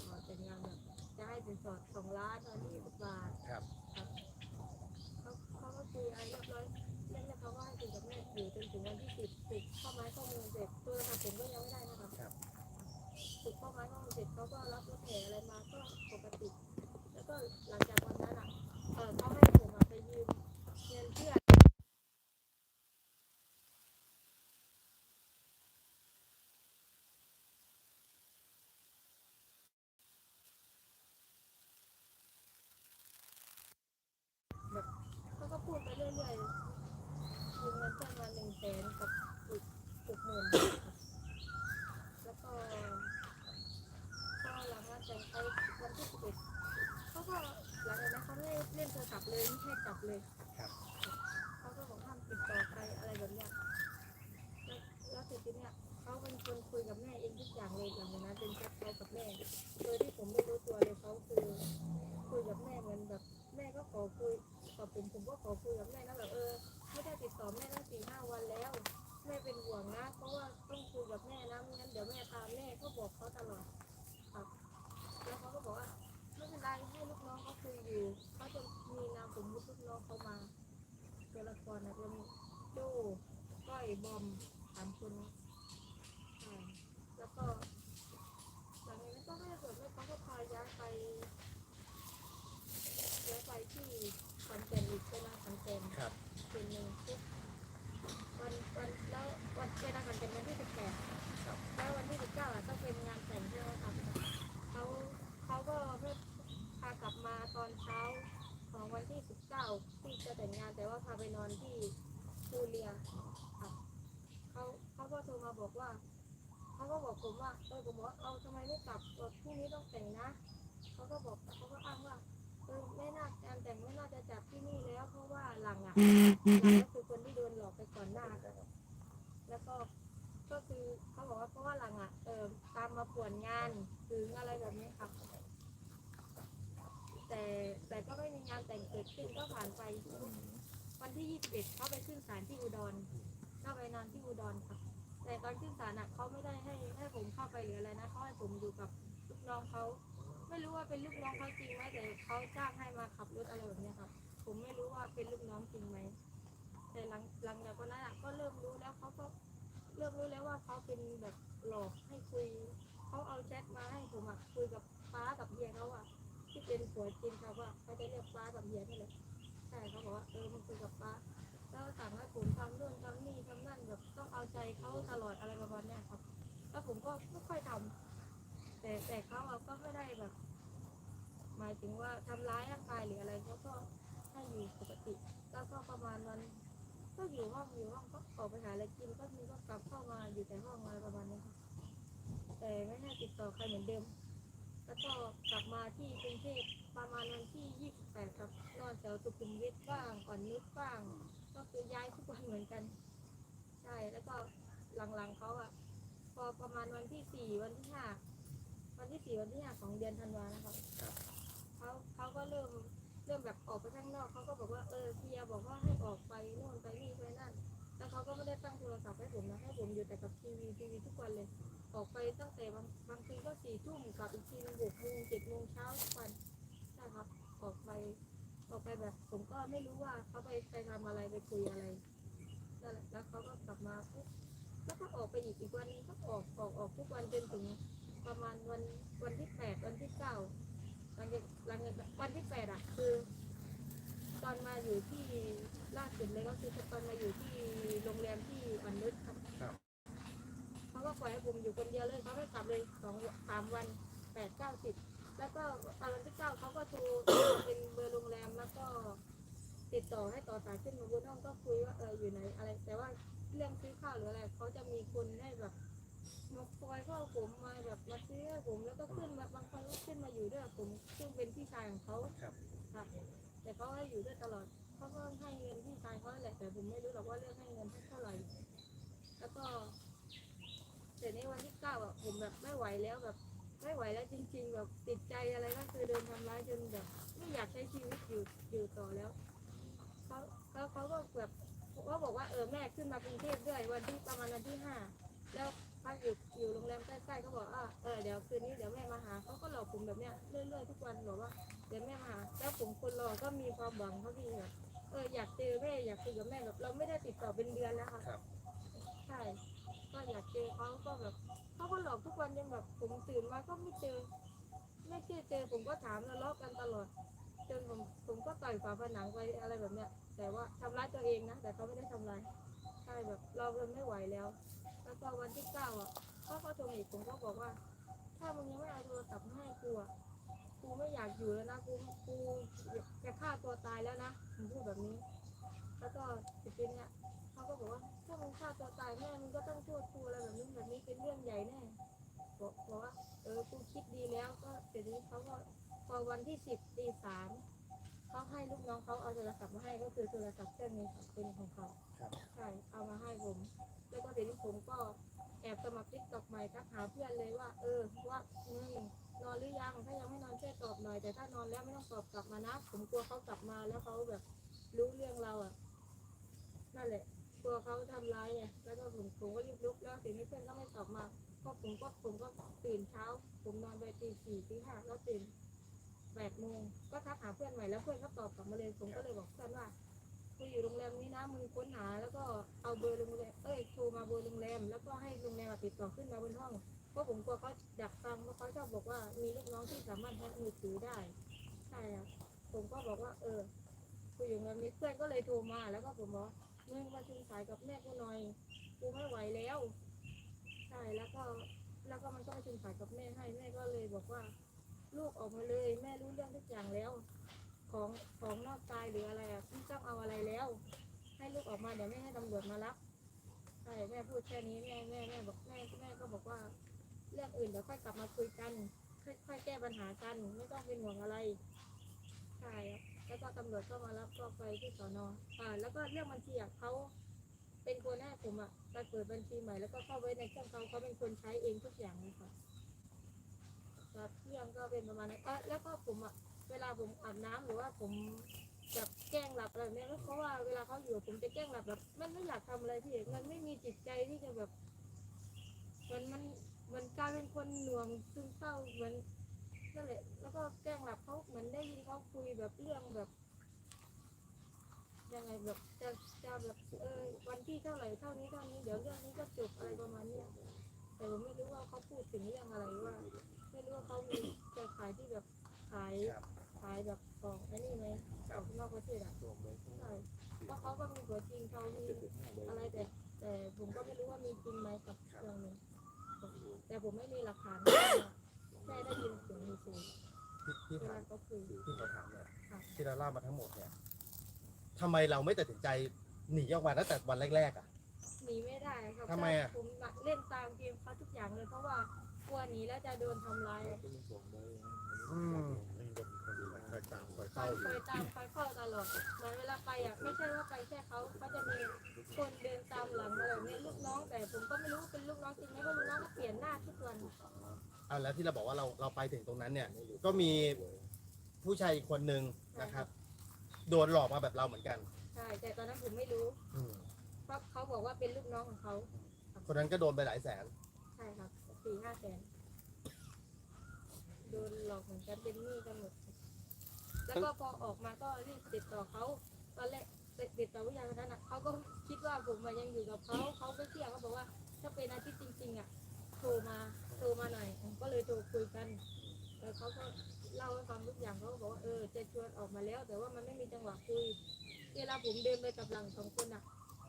ขอแต่งงานแบบจะให้เป็นสอดสองล้านตอนนี้บบาทครับ เขาเขาก็คุยอะไรเรียบร้อยเรื่องนี้เขาก็ให้คุยกับแม่อยู่จนถึงวันที่สิบสิบข้อไม้ข้อมือ ตามมาป่วนงานถึงอะไรแบบนี้ครับแต่แต่ก็ไม่มีงานแต่งเกิดขึ้นก็ผ่านไป วันที่ 21เขาไปขึ้นศาลที่อุดรเข้าไปนอนที่อุดรครับแต่ตอนขึ้นศาลอะเขาไม่ได้ให้ให้ผมเข้าไปหรืออะไรนะเขาให้ผมอยู่กับลูกน้องเขาไม่รู้ว่าเป็นลูกน้องเขาจริงไหมแต่เขาจ้างให้มาขับรถอะไรแบบนี้ครับผมไม่รู้ว่าเป็นลูกน้องจริงไหมแต่หลังหลังจากวันนั้นก็เริ่มรู้แล้วเขาก็เริ่มรู้แล้วว่าเขาเป็นแบบหลอกให้คุย เขาเอาแชทมาให้ผมอะคุยกับป้ากับเฮียเขาอะที่เป็นผัวจริงครับว่าเขาจะเรียกป้ากับเฮียนี่แหละใช่เขาบอกว่าเออมันคุยกับป้าแล้วสั่งให้ผมทำนู่นทำนี่ทำนั่นแบบต้องเอาใจเขาตลอดอะไรประมาณเนี้ยครับ แล้วผมก็ไม่ค่อยทำแต่แต่เขาอะก็ไม่ได้แบบ หมายถึงว่าทำร้ายร่างกายหรืออะไรเขาก็ให้อยู่ปกติ แล้วก็ประมาณวันก็อยู่ห้องอยู่ห้องก็ออกไปหาอะไรกินก็มีก็กลับเข้ามาอยู่แต่ห้องอะไรประมาณนี้ค่ะแต่ ไม่ให้ติดต่อใครเหมือนเดิม แล้วก็กลับมาที่กรุงเทพประมาณวันที่ 28 ครับ นอนแถวสุขุมวิทบ้างก่อนนุชบ้าง ก็คือย้ายทุกวันเหมือนกัน ใช่ แล้วก็หลังๆเขาอะพอประมาณวันที่สี่วันที่ห้าวันที่สี่วันที่ห้าของเดือนธันวานะครับครับเขาเขาก็เริ่มเริ่มแบบออกไปข้างนอกเขาก็บอกว่าเออเฮียบอกว่าให้ออกไปโน่นไปนี่ไปนั่น แล้วเขาก็ไม่ได้ตั้งโทรศัพท์ให้ผมนะให้ผมอยู่แต่กับทีวีทีวีทุกวันเลย ออกไปตั้งแต่บางบางทีก็สี่ทุ่มกลับอีกทีหนึงหกโมงเจ็ดโมงเช้าทุกวันใช่ครับออกไปออกไปแบบ ผมก็ไม่รู้ว่าเขาไปไปทำอะไรไปคุยอะไรนั่นแหละแล้วเขาก็กลับมาปุ๊บแล้วก็ออกไปอีกอีกวันนึงก็ออกออกออกทุกวันจนถึงประมาณวันวันที่แปดวันที่เก้าหลังจากหลังจากวันที่แปดอะคือ ตอนมาอยู่ที่ล่าสุดเลยก็คือตอนมาอยู่ที่โรงแรมที่วันนึกครับ ครับ เขาก็ ปล่อยให้ผมอยู่คนเดียวเลยเขาไม่กลับเลยสองสามวันแปดเก้าสิบแล้วก็ตอนวันที่เก้าเขาก็โทร เป็นเบอร์โรงแรมแล้วก็ติดต่อให้ต่อสายขึ้นมาบนห้องก็คุยว่าเอออยู่ไหนอะไร แต่ว่าเรื่องซื้อข้าวหรืออะไรเขาจะมีคนให้แบบมาคอยเข้าผมมาแบบมาซื้อให้ผมแล้วก็ขึ้นมาบางคนก็ขึ้นมาอยู่ด้วยกับผมซึ่งเป็นพี่ชายของเขาครับค่ะแต่เขาให้อยู่ด้วยตลอดเขาก็ให้เงินพี่ชายเขาแหละแต่ผมไม่รู้หรอกว่าเรื่องให้เงินเท่าไหร่แล้วก็แต่ใน วันที่เก้าอะผมแบบไม่ไหวแล้วแบบ ไม่ไหวแล้วจริง ๆ แบบติดใจอะไรก็คือโดนทำร้ายจนแบบไม่อยากใช้ชีวิตอยู่อยู่ต่อแล้วเขาแล้วเขาก็แบบเขาบอกว่าเออแม่ขึ้นมากรุงเทพด้วยวันที่ประมาณวันที่ห้าแล้วพักอยู่อยู่โรงแรมใกล้ๆก็บอกอ่าเออเดี๋ยวคืนนี้เดี๋ยวแม่มาหาเขาก็หลอกผมแบบเนี้ยเรื่อยๆทุกวันบอกว่าเดี๋ยวแม่มาหาแล้วผมคนรอก็มีความหวังเขาพี่แบบเอออยากเจอแม่อยากคุยกับแม่แบบเราไม่ได้ติดต่อเป็นเดือนแล้วค่ะครับใช่ ก็อยากเจอเขาก็แบบเขาก็หลอกทุกวันยังแบบผมตื่นมาก็ไม่เจอ ไม่เจอเจอผมก็ถามทะเลาะกันตลอดจนผมผมก็ต่อยฝาผนังไปอะไรแบบเนี้ย แต่ว่าทำร้ายตัวเองนะแต่เขาไม่ได้ทำร้ายใช่แบบเราเริ่มไม่ไหวแล้ว แล้วก็วันที่เก้าอะเขาก็โทรมาอีกผมก็บอกว่า ถ้ามึงยังไม่เอาโทรศัพท์มาให้กูอะกูไม่อยากอยู่แล้วนะกูกูจะฆ่าตัวตายแล้วนะผมพูดแบบนี้ แล้วก็ทีนี้ เขาก็บอกว่าถ้ามึงฆ่าตัวตายแม่มึงก็ต้องโทษกูอะไรแบบนี้แบบนี้เป็นเรื่องใหญ่แน่บอกบอกว่าเออกูคิดดีแล้วก็ทีนี้เขาก็พอวันที่สิบตีสามเขาให้ลูกน้องเขาเอาโทรศัพท์มาให้ก็คือโทรศัพท์เครื่องนี้ค่ะเป็นของเขาครับ ใช่เอามาให้ผม แล้วก็ทีนี้ผมก็แอบสมัครติ๊กตอกใหม่ทักหาเพื่อนเลยว่า เออว่าอืมนอนหรือยังถ้ายังไม่นอนช่วยตอบหน่อยแต่ถ้านอนแล้วไม่ต้องตอบกลับมานะผมกลัวเขากลับมาแล้วเขาแบบรู้เรื่องเราอะนั่นแหละ กลัวเขาทำร้ายไงแล้วก็ผมผมก็รีบลุกแล้วทีนี้เพื่อนก็ไม่ตอบมาก็ผมก็ผมก็ตื่นเช้า ผมนอนไปตีสี่ตีห้าแล้วตื่นแปดโมงก็ทักหาเพื่อนใหม่แล้วเพื่อนก็ตอบกลับมาเลยผมก็เลยบอกเพื่อนว่ากูอยู่โรงแรมนี้นะมึงค้นหา แล้วก็เอาเบอร์โรงแรมเอ้ยโทรมาเบอร์โรงแรม แล้วก็ให้โรงแรมติดต่อขึ้นมาบนห้องเพราะผมกลัวเขาดักฟังเพราะเขาชอบบอกว่ามีลูกน้องที่สามารถแฮกมือถือได้ใช่ครับผมก็บอกว่า เออกูอยู่โรงแรมนี้เพื่อนก็เลยโทรมาแล้วก็ผมบอก มึงมาชุมสายกับแม่กูหน่อยกูไม่ไหวแล้วใช่แล้วก็แล้วก็มันก็มาชุมสายกับแม่ให้แม่ก็เลยบอกว่า ลูกออกมาเลย แม่รู้เรื่องทุกอย่างแล้ว ของของนอกกายหรืออะไรอะไม่ต้องเอาอะไรแล้ว ให้ลูกออกมาเดี๋ยวแม่ให้ตำรวจมารับใช่แม่พูดแค่นี้แม่แม่แม่บอกแม่แม่ก็บอกว่า เรื่องอื่นเดี๋ยวค่อยกลับมาคุยกันค่อยค่อยแก้ปัญหากัน ไม่ต้องเป็นห่วงอะไรใช่ครับ แล้วก็ตำรวจก็มารับก็ไปที่สอนออ่า แล้วก็เรื่องบัญชีอะเขาเป็นคนให้ผมอะไปเปิดบัญชีใหม่แล้วก็เข้าไว้ในเครื่องเขาเขาเป็นคนใช้เองทุกอย่างเลยค่ะครับเรื่องก็เป็นประมาณนั้นอะแล้วก็ผมอะเวลาผมอาบน้ำหรือว่าผมแบบแกล้งหลับอะไรเนี้ยเพราะว่าเวลาเขาอยู่ผมจะแกล้งหลับแบบ มันไม่อยากทำอะไรพี่มันไม่มีจิตใจที่จะแบบมันมันมันกลายเป็นคนหน่วงซึมเศร้าเหมือน นั่นแหละแล้วก็แกล้งหลับเขาเหมือนได้ยินเขาคุยแบบเรื่องแบบยังไงแบบจะจะแบบเออวันที่เท่าไหร่เท่านี้เท่านี้เดี๋ยวเรื่องนี้ก็จบอะไรประมาณเนี้ยแต่ผมไม่รู้ว่าเขาพูดถึงเรื่องอะไรว่า ไม่รู้ว่าเขามีเครือขายที่แบบขายขายแบบของไอ้นี่ไหมออกนอกประเทศอะใช่เพราะเขาก็มีตัวจริงเขามีอะไรแต่แต่ผมก็ไม่รู้ว่ามีจริงไหมกับเรื่องนี้แต่ผมไม่มีหลักฐาน แค่ได้ยินเสียงมีเสียงพี่พี่เวถาลามเขาคุยพี่ขอถามหน่อยค่ะ ที่เราเล่ามาทั้งหมดเนี่ยทำไมเราไม่ตัดสินใจหนีออกมาตั้งแต่วันแรกๆอะ หนีไม่ได้ครับทำไมอะ ผมเล่นตามเกมเขาทุกอย่างเลยเพราะว่ากลัวหนีแล้วจะโดนทำร้ายอืมคอยตามคอยคอเข้ายอยู่คอยตามคอยเข้าตลอดเหมือนเวลาไปอะไม่ใช่ว่าไปแค่เขาเขาจะมีคนเดินตามหลังอะไรแบบนี้ลูกน้องแต่ผมก็ไม่รู้เป็นลูกน้องจริงไหมเพราะลูกน้องก็เปลี่ยนหน้าทุกวัน เอาแล้วที่เราบอกว่าเราเราไปถึงตรงนั้นเนี่ย ก็มีผู้ชายอีกคนนึงนะครับ โดนหลอกมาแบบเราเหมือนกันใช่แต่ตอนนั้นผมไม่รู้ อืมเพราะเขาบอกว่าเป็นลูกน้องของเขาคนนั้นก็โดนไปหลายแสน ใช่ครับสี่ห้าแสนโดนหลอกเหมือนกันเป็นหนี้กันหมดแล้วก็พอออกมาก็รีบติดต่อเขาตอนแรกติดต่อผู้ใหญ่คนนั้นอะเขาก็คิดว่าผมอะยังอยู่กับเขาเขาก็เชื่อเขาบอกว่า ถ้าเป็นอาทิตย์จริง ๆ อะโทรมาโทรมาหน่อยผมก็เลยโทรคุยกันแล้วเขาก็เล่าให้ฟังทุกอย่างเขาก็บอกว่าเออจะชวนออกมาแล้ว แต่ว่ามันไม่มีจังหวะคุยเวลาผมเดินไปกับหลังสองคนอะ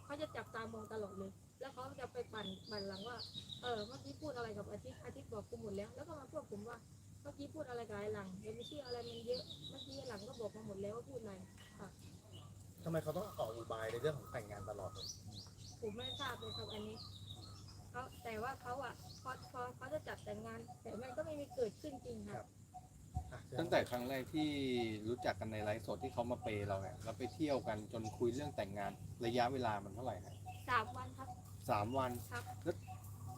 เขาจะจับตามองตลอดเลย แล้วเขาจะไปปั่นปั่นหลังว่า เออเมื่อกี้พูดอะไรกับอาทิตย์อาทิตย์บอกกูหมดแล้ว แล้วก็มาพูดผมว่าเมื่อกี้พูดอะไรกับไอ้หลังอย่าไปเชื่ออะไรมันเยอะเมื่อกี้ไอ้หลังก็บอกมาหมดแล้วว่าพูดอะไรทำไมเขาต้องออกอุบายในเรื่องของแต่งงานตลอดเลยผมไม่ทราบเลยครับอันนี้ เขาแต่ว่าเขาอะพอพอเขาจะจัดแต่งงาน แต่มันก็ไม่มีเกิดขึ้นจริงครับอะ ตั้งแต่ครั้งแรกที่รู้จักกันในไลฟ์สดที่เขามาเปย์เราเนี่ยเราไปเที่ยวกันจนคุยเรื่องแต่งงานระยะเวลามันเท่าไหร่ฮะสามวันครับ สามวันครับ แล้ว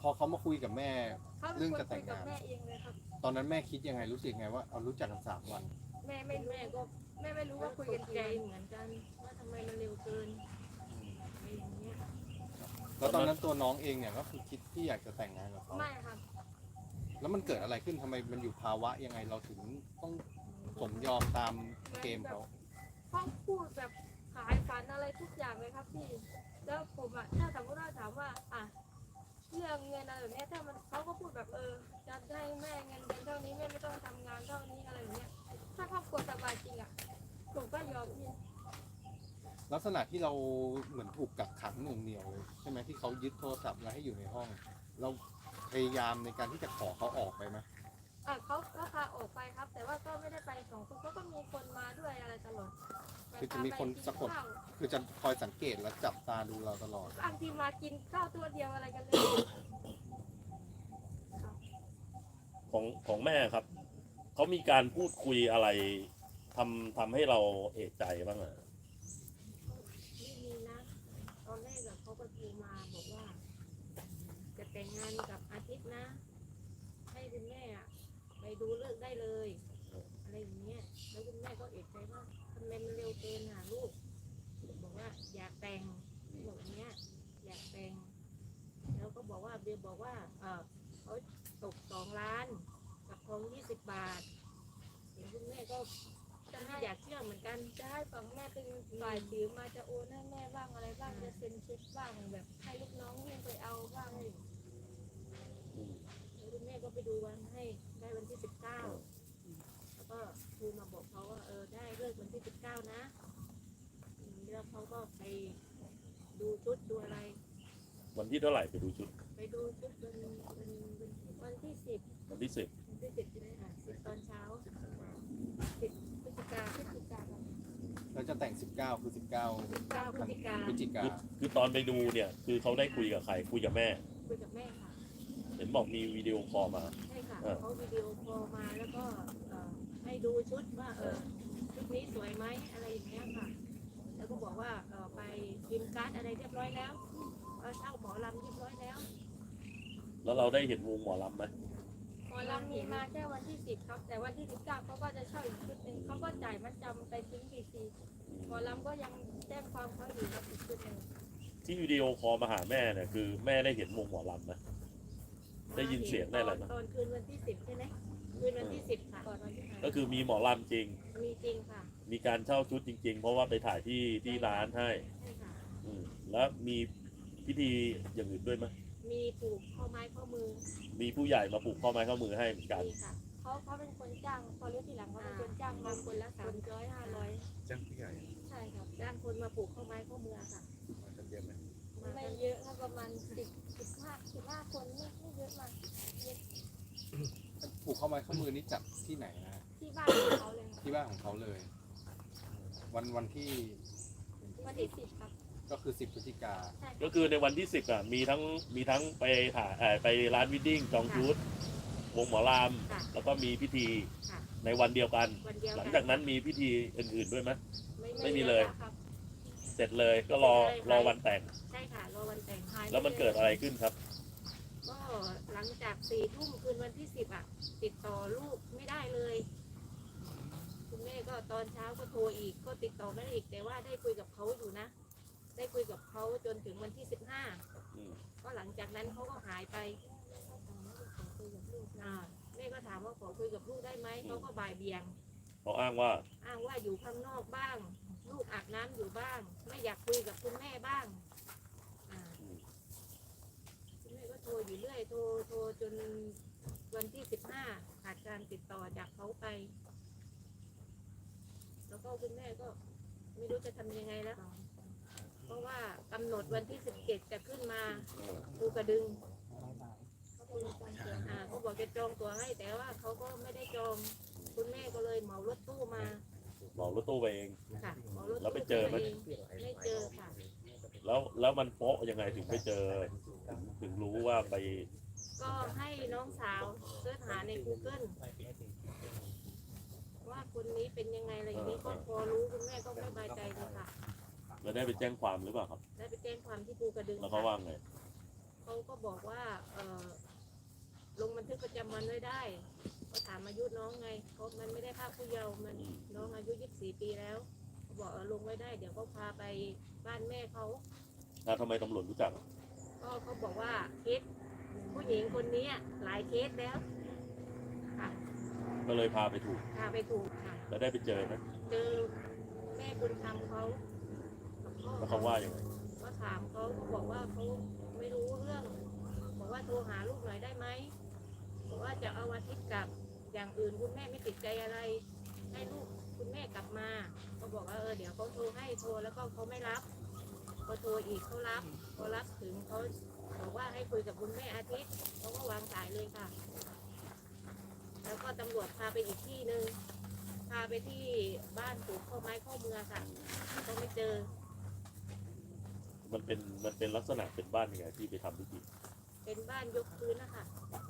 พอเขามาคุยกับแม่ เขาเป็นเรื่องคนจะแต่คุยงกับงานแม่เองเลยครับ ตอนนั้นแม่คิดยังไงรู้สึกไงว่าเอารู้จักกันสามวัน แม่ไม่แม่ก็แม่ไม่รู้ว่าคุยกันไกลเหมือนกัน ว่าทำไมมันเร็วเกินอะไรอย่างเงี้ย แล้วตอนนั้นตัวน้องเองเนี่ยก็คือคิดที่อยากจะแต่งงานกับเขาไม่ครับแล้วมันเกิดอะไรขึ้นทำไมมันอยู่ภาวะยังไงเราถึงต้องสมยอมตามเกมเขาเขาพูดแบบขายฝันอะไรทุกอย่างเลยครับพี่ แล้วผมอะถ้าสมมติว่าถามว่า อะเรื่องเงินอะไรแบบเนี้ยถ้ามันเขาก็พูดแบบเออจะได้แม่เงินเดือนเท่านี้แม่ไม่ต้องทำงานเท่านี้อะไรแบบเนี้ยถ้าครอบครัวสบายจริงอะผมก็ยอมพี่ ลักษณะที่เราเหมือนถูกกักขังหน่วงเหนียวเลยใช่ไหมที่เขายึดโทรศัพท์เราให้อยู่ในห้อง เราพยายามในการที่จะขอเขาออกไปไหมอะเขาก็พาออกไปครับ แต่ว่าก็ไม่ได้ไปสองคนเขาก็มีคนมาด้วยอะไรตลอดคือจะมีคนสะกดข้าวคือจะคอยสังเกตและจับตาดูเราตลอดบางทีมากินข้าวตัวเดียวอะไรกันเลยของของแม่ครับเขามีการพูดคุยอะไรทำทำให้เราเอะใจบ้างอะ ไม่มีนะ ตอนแรกอะเขาก็โทรมาบอกว่า จะ แต่งงานกับอาทิตย์นะ ให้คุณแม่อะไปดูเลิกษ์ได้เลย อะไรอย่างเงี้ย แล้วคุณแม่ก็เอกใจว่าทำไมมันเร็วเกินหาลูก บอกว่าอยากแต่งบอกอย่างเงี้ย อยากแต่ง แล้วก็บอกว่าเบลบอกว่า เออเขาตกสองล้าน กับทองยี่สิบบาทเห็นคุณแม่ก็จะไม่อยากเชื่อเหมือนกัน จะให้ฝั่งแม่เป็นฝ่ายถือมาจะโอนให้แม่บ้างอะไรบ้างจะเซ็นเช็คบ้างแบบให้ลูกน้องเงินไปเอาบ้างอะไรอย่างเงี้ย อืม แล้วคุณแม่ก็ ไปดูวันให้ได้วันที่สิบเก้าแล้วก็โทรมาบอกเขาว่าเออได้เลิกวันที่สิบเก้านะอืมแล้วเขาก็ไปดูชุดดูอะไร วันที่เท่าไหร่ไปดูชุด ไปดูชุดวันวันวันวันที่สิบวันที่สิบวันที่สิบใช่ไหมคะสิบตอนเช้าสิบพฤศจิกาพฤศจิกาเราจะแต่ง 19คือ19สิบเก้าพฤศจิกาพฤศจิกาคือคือตอนไปดูเนี่ย คือเขาได้คุยกับใครคุยกับแม่คุยกับแม่ค่ะเห็นบอกมีวิดีโอคอลมา ใช่ค่ะเออ เขาวิดีโอคอลมาแล้วก็เอ่อให้ดูชุดว่าเออชุดนี้สวยไหมอะไรอย่างเงี้ยค่ะ แล้วก็บอกว่าเออไปพิมพ์การ์ดอะไรเรียบร้อยแล้วเออเช่าหมอลำเรียบร้อยแล้วแล้วเราได้เห็นวงหมอลำไหมหมอลำมีมาแค่วันที่สิบครับ แต่วันที่สิบเก้าเขาก็จะเช่าอีกชุดหนึ่งเขาก็จ่ายมัดจำไปทิ้งพีซีหมอลำก็ยังแจ้งความเขาอยู่ครับอีกชุดหนึ่งที่วิดีโอคอลมาหาแม่เนี่ยคือแม่ได้เห็นวงหมอลำไหม ได้ยินเสียงได้อะไรไหมตอนคืนวันที่สิบใช่ไหมคืนวันที่สิบค่ะก่อนวันที่ห้าก็คือมีหมอลำจริง มีจริงค่ะมีการเช่าชุดจริง ๆ เพราะว่าไปถ่ายที่ที่ร้านให้ใช่ค่ะ อืมแล้วมีพิธีอย่างอื่นด้วยไหมมีปลูกข้อไม้ข้อมือมีผู้ใหญ่มาผูกข้อไม้ข้อมือให้เหมือนกัน มีค่ะเขาเขาเป็นคนจ้างพอรู้ทีหลังเขาเป็นคนจ้างมาคนละสามร้อยห้าร้อยจ้างผู้ใหญ่ใช่ครับจ้างคนมาปลูกข้อไม้ข้อมือค่ะ มากันเยอะไหมไม่เยอะค่ะประมาณสิบสิบห้าสิบห้าคนไม่ ไม่เยอะมากผูกข้อไม้ข้อมือนี่จับที่ไหนนะ ที่บ้านของเขาเลยที่บ้านของเขาเลย วันวันที่วันที่สิบครับก็คือ10พฤศจิกาใช่ก็คือในวันที่สิบอะมีทั้งมีทั้งไปถ่ายเอ่อไปร้านวิดดิ้งจองชุด วงหมอลค่ะำแล้วก็มีพิธีค่ะ ในวันเดียวกัน วันเดียวหลังจากนั้นมีพิธีอื่นๆด้วยไหม ไม่ไม่มีเลย ครับ เสร็จเลยก็รอเสร็จเลยรอวันแต่งใช่ค่ะรอวันแต่งภายแล้วมันเกิดอะไรขึ้นครับก็ หลังจากสี่ทุ่มคืนวันที่สิบอะ ติดต่อลูกไม่ได้เลย คุณแม่ก็ตอนเช้าก็โทรอีกก็ติดต่อไม่ได้อีกแต่ว่าได้คุยกับเขาอยู่นะ ได้คุยกับเขาจนถึงวันที่สิบห้าอืมก็หลังจากนั้นเขาก็หายไปอ่าแม่ก็ถามว่าขอคุยกับลูกได้ไหมเขาก็บ่ายเบี่ยงเขาอ้างว่า อ้างว่าอยู่ข้างนอกบ้าง ลูกอาบน้ำอยู่บ้าง ไม่อยากคุยกับคุณแม่บ้างอ่า อืม คุณแม่ก็ โทรอยู่เรื่อยโทรโทรจนวันที่สิบห้าขาดการติดต่อจากเขาไป แล้วก็คุณแม่ก็ไม่รู้จะทำยังไงแล้ว เพราะว่ากำหนดวันที่สิบเจ็ดจะขึ้นมาเออภูกระดึงอ่าเขาบอกจะจองตั๋วให้แต่ว่าเขาก็ไม่ได้จองคุณแม่ก็เลยเหมารถตู้มาเหมารถตู้ไปเอง ค่ะเหมารถแล้วตู้ไปเจอไหมงไม่เจอค่ะ แล้วแล้วมันโป๊ะยังไงถึงไปเจอถึงถึงรู้ว่าไปก็ให้น้องสาวเสิร์ชหาใน Google ว่าคนนี้เป็นยังไงอะไรอย่างนี้ก็พอรู้คุณแม่ก็ไม่สบายใจเลยค่ะ แล้วได้ไปแจ้งความหรือเปล่าครับ ได้ไปแจ้งความที่ภูกระดึงแล้วเขาว่าไงเขาก็บอกว่าเออลงบันทึกประจำวันไว้ได้เขาถามอายุน้องไงเพราะมันไม่ได้ภาคผู้เยาว์มันน้องอายุ 24 ปีแล้วเขาบอกเออลงไว้ได้ เดี๋ยวเขาพาไป บ้านแม่เขาอ่าทำไมตำรวจรู้จักก็เขาบอกว่าเคสผู้หญิงคนนี้หลายเคสแล้วก็เลยพาไปถูก พาไปถูกค่ะ แล้วได้ไปเจอไหมเจอแม่บุญธรรมเขากับพ่อแล้วเขาว่าอย่างไรก็ถามเขาเขาบอกว่าเขาไม่รู้เรื่อง บอกว่าโทรหาลูกหน่อยได้ไหมบอกว่าจะเอาอาทิตย์กลับอย่างอื่นคุณแม่ไม่ติดใจอะไร ให้ลูก คุณแม่กลับมาเขาบอกว่าเออเดี๋ยวเขาโทรให้โทรแล้วก็เขาไม่รับพอโทรอีกเขารับพอรับถึงเขาบอกว่าให้คุยกับคุณแม่อาทิตย์เขาก็วางสายเลยค่ะ แล้วก็ตำรวจพาไปอีกที่หนึ่งพาไปที่บ้านปลูกข้อไม้ข้อเมืองค่ะก็ไม่เจอ มันเป็นมันเป็นลักษณะเป็นบ้านยังไงที่ไปทำพิธีเป็นบ้านยกพื้นนะคะ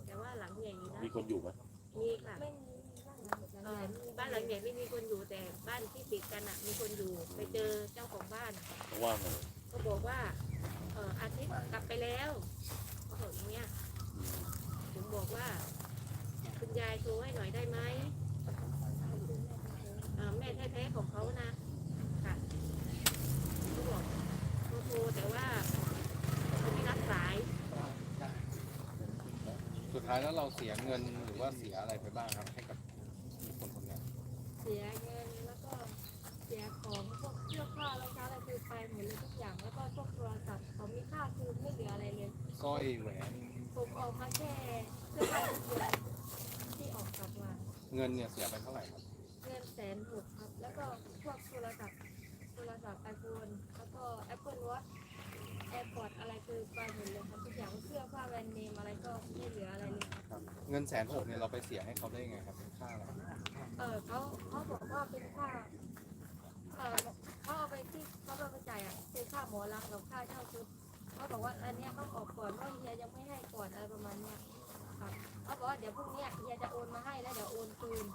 แต่ว่าหลังใหญ่นะมีคนอยู่ไหมมีค่ะ ไม่มี บ้านหลังบ้านหลังใหญ่ไม่มีคนอยู่แต่บ้านที่ติดกันอะมีคนอยู่ไปเจอเจ้าของบ้าน เขาว่าไงเขาบอกว่าเอออาทิตย์กลับไปแล้วเขาบอกอย่างเงี้ยผมบอกว่า คุณยายโทรให้หน่อยได้ไหมเออแม่แท้ๆของเขานะค่ะเขาบอกเขาโทรแต่ว่าเขาไม่รับสาย สุดท้ายแล้วเราเสียเงินหรือว่าเสียอะไรไปบ้างครับให้กับ สียเงินแล้วก็เสียของพวกเสื้อผ้ารองเท้าอะไรคือไปหมดเลยทุกอย่างแล้วก็พวกโทรศัพท์เขามีค่าคือไม่เหลืออะไรเลยสร้อยแหวนผมออกมาแค่เสื้อผ้าชุดเดียวที่ออกกลับมาเงินเนี่ยเสียไปเท่าไหร่ครับเงินแสนหกครับ แล้วก็พวกโทรศัพท์โทรศัพท์ไอโฟนแล้วก็ Apple Watch AirPods อะไรคือไปหมดเลยครับทุกอย่างเสื้อผ้าแบรนด์เนมอะไรก็ไม่เหลืออะไรเลยครับเงินแสนหกเนี่ยเราไปเสียให้เขาได้ยังไงครับเป็นค่าอะไร เออเขาเขาบอกว่าเป็นค่าเออเขาเอาไปที่เขาเอาไปจ่ายอะคือค่าหมอลำกับค่าเช่าชุดเขาบอกว่าอันเนี้ยต้องออกก่อนว่าเฮียยังไม่ให้ก่อนอะไรประมาณเนี้ยครับเขาบอกว่าเดี๋ยวพรุ่งเนี้ยเฮียจะโอนมาให้แล้วเดี๋ยวโอนคืน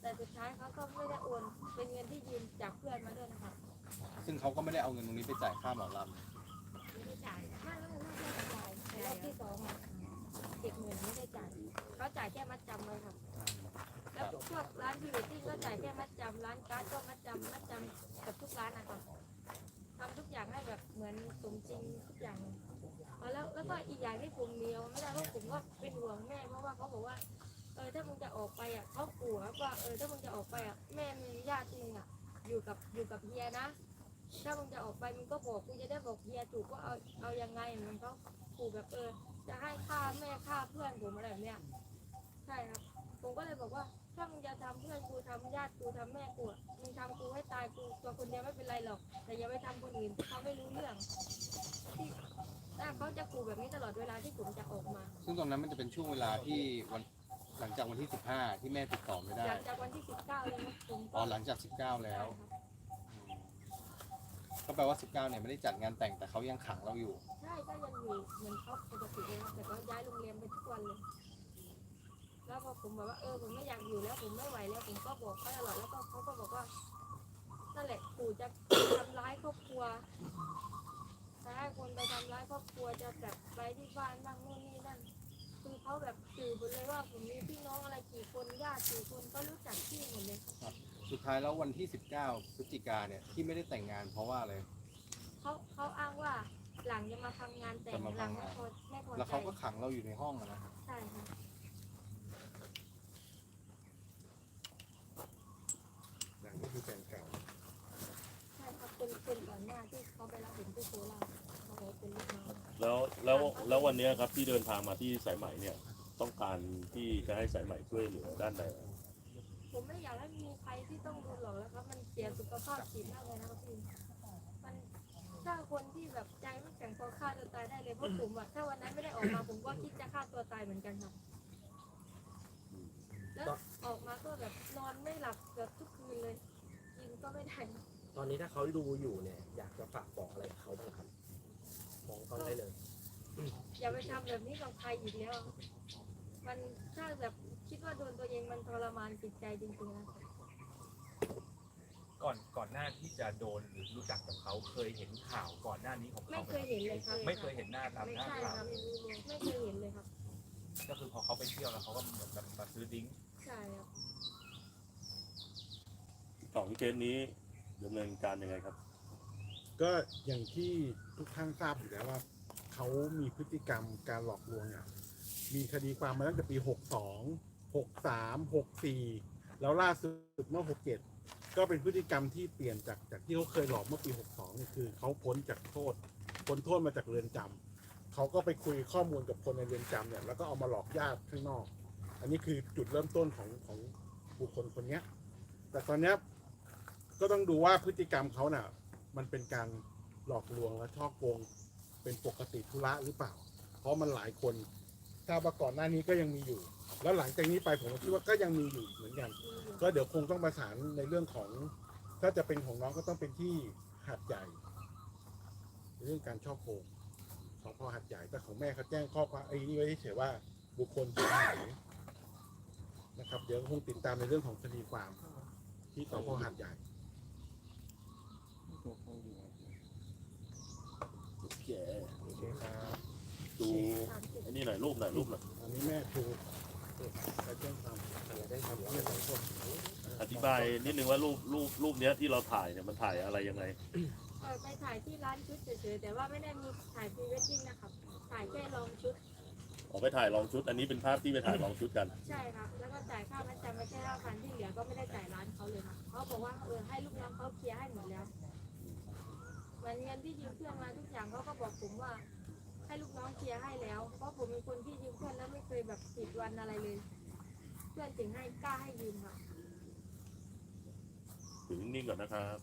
แต่สุดท้ายเขาก็ไม่ได้โอนเป็นเงินที่ยืมจากเพื่อนมาด้วยนะคะซึ่งเขาก็ไม่ได้เอาเงินตรงนี้ไปจ่ายค่าหมอลไม่ได้จ่ายไม่ไม่ไม่ไม่ได้จ่ายแต่รอบที่สองอะเจ็ดหมื่นไม่ได้จ่ายเขาจ่ายแค่มัดจำเลยครับ แล้วพวกร้านพรีเวดดิ้งก็จ่ายแค่มัดจำร้านการ์ดก็มัดจำมัดจำกับทุกร้านนะครับทำทุกอย่างให้แบบเหมือนสมจริงทุกอย่างเลยเอแล้วแล้วก็อีกอย่างที่ผมเนียวไม่ได้เพราะผมก็เป็นห่วงแม่เพราะว่าเขาบอกว่าเออถ้ามึงจะออกไปอะเขากลัวว่าเออถ้ามึงจะออกไปอะแม่มีญาติมึงอะอยู่กับอยู่กับเฮียนะ ถ้ามึงจะออกไปมึงก็บอกกูจะได้บอกเฮียถูกว่าเอาเอายังไงมันเขาขู่แบบเออจะให้ค่าแม่ค่าเพื่อนผมอะไรแบบเนี้ยใช่ครับผมก็เลยบอกว่า ถ้ามึงจะทำเพื่อนกูทำญาติกูทำแม่กูอะมึงทำกูให้ตายกูตัวคนเดียวไม่เป็นไรหรอก แต่อย่าไปทำคนอื่นที่เขาไม่รู้เรื่องที่แต่เขาจะขู่แบบนี้ตลอดเวลาที่ผมจะออกมาำซึ่งตรงนั้นมันจะเป็นช่วงเวลาที่วันหลังจากวันที่ 15 ที่แม่ติดต่อไม่ได้หลังจากวันที่สิบเก้าเลยนะผมอ๋ก็อหลังจาก 19 แล้วใช่ครับก็แปลว่า 19 เนี่ยไม่ได้จัดงานแต่งแต่เขายังขังเราอยู่ ใช่ก็ยังอยู่เหมือนเขาปกติเลยครับแต่ก็ย้ายโรงเรียนไปทุกวันเลยแล้วพอ ผมบอกว่าเออผมไม่อยากอยู่แล้วผมไม่ไหวแล้วผมก็บอกเขาตลอดแล้วก็เขาก็บอกว่านั่นแหละปู่จะทำร้ายครอบครัวจะให้คนไปทำร้ายครอบครัวจะแบบไปที่บ้านบ้างนู่นนี่นั่นคือเขาแบบสื่อหมดเลยว่าผมมีพี่น้องอะไรกี่คนญาติกี่คนก็รู้จักพี่หมดเลยสุดท้ายแล้ววันที่ 19พฤศจิกาเนี่ยที่ไม่ได้แต่งงานเพราะว่าอะไรเขาเขาอ้างว่าหลังจะมาทำงานแต่งจะมาหลังทำงานไม่พอไม่พอแล้วใจเขาก็ขังเราอยู่ในห้องอะนะใช่ค่ะ หลังก็คือแฟนเก่าใช่ครับเป็นเป็นก่อนหน้าที่เขาไปรับผมที่โคราชเขาบอกว่าเป็นลูกน้องแล้วแล้วแล้ววันเนี้ยครับที่เดินทางมาที่สายไหมเนี่ย ต้องการที่จะให้สายไหมช่วยเหลือด้านใดผมไม่อยากให้มีใครที่ต้องโดนหลอกแล้วครับมันเสียสุขภาพจิตมากเลยนะครับพี่มันถ้าคนที่แบบใจไม่แข็งพอฆ่าตัวตายได้เลยเพราะผมอะถ้าวันนั้นไม่ได้ออกมาผมก็คิดจะฆ่าตัวตายเหมือนกันครับ แล้วออกมาก็แบบนอนไม่หลับเกือบทุกคืนเลย กินก็ไม่ได้ตอนนี้ถ้าเขาดูอยู่เนี่ย อยากจะฝากบอกอะไรกับเขาบ้างครับบอกเขาได้เลย อย่าไปทำแบบนี้กับใครอีกแล้วมันถ้าแบบคิดว่าโดนตัวเองมันทรมานจิตใจจริงๆนะก่อนก่อนหน้าที่จะโดนหรือรู้จักกับเขาเคยเห็นข่าวก่อนหน้านี้ของไม่เขาไหเคยเห็นเลยครับไม่เคยเห็นหน้าตามไม่หน้าใช่ข่าควรับไม่เคยเห็นเลยครับ ก็คือพอเขาไปเที่ยวแล้วเขาก็เหมือนกับมาซื้อดิ้งใช่ครับ สองเคสนี้ดำเนินการยังไงครับ ก็อย่างที่ทุกท่านทราบอยู่แล้วว่า เขามีพฤติกรรมการหลอกลวงเนี่ยมีคดีความมาตั้งแต่ปี 62หกสามหกสี่แล้วล่าสุดเมื่อหกเจ็ดก็เป็นพฤติกรรมที่เปลี่ยนจากจากที่เขาเคยหลอกเมื่อปีหกสองนี่คือเขาพ้นจากโทษพ้นโทษมาจากเรือนจำเขาก็ไปคุยข้อมูลกับคนในเรือนจำเนี่ยแล้วก็เอามาหลอกญาติข้างนอก อันนี้คือจุดเริ่มต้นของของบุคคลคนเนี้ย แต่ตอนเนี้ย ก็ต้องดูว่าพฤติกรรมเขาน่ะ มันเป็นการหลอกลวงและช่อโกงเป็นปกติธุระหรือเปล่า เพราะมันหลายคนทราบว่าก่อนหน้านี้ก็ยังมีอยู่ แล้วหลังจากนี้ไปผมคิดว่าก็ยังมีอยู่เหมือนกัน ก็เดี๋ยวคงต้องประสานในเรื่องของ ถ้าจะเป็นของน้องก็ต้องเป็นที่หัดใหญ่ เรื่องการช่อโกงของพ่อหัดใหญ่แต่ของแม่เขาแจ้งข้อความไอ้นี่ไว้เฉยว่าบุคคลเสียหายนะครับ เดี๋ยวคงติดตามในเรื่องของคดีความที่สพหัดใหญ่ โอเคโอเคครับดูสามสิบไอ้นี่หน่อยรูปหน่อยรูปหน่อยอันนี้แม่ถูกไปแจ้งความได้ความเพื่อนสองคนอธิบายนิดนึงว่ารูปรูปรูปเนี้ยที่เราถ่ายเนี่ยมันถ่ายอะไรยังไงเออไปถ่ายที่ร้านชุดเฉยๆแต่ว่าไม่ได้มีถ่ายพรีเวดดิ้งนะครับถ่ายแค่ลองชุด ออกไปถ่ายลองชุด อันนี้เป็นภาพที่ไปถ่ายลองชุดกัน ใช่ครับ แล้วก็จ่ายค่ามัดจำไปแค่ห้าพันที่เหลือก็ไม่ได้จ่ายร้านเขาเลยครับเขาบอกว่าเออให้ลูกน้องเขาเคลียร์ให้หมดแล้ว เหมือนเงินที่ยืมเพื่อนมาทุกอย่างเขาก็บอกผมว่า ให้ลูกน้องเคลียร์ให้แล้ว เพราะผมเป็นคนที่ยืมเพื่อนแล้วไม่เคยแบบผิดวันอะไรเลย เพื่อนถึงให้กล้าให้ยืมค่ะ ถึงนิ่งก่อนนะครับ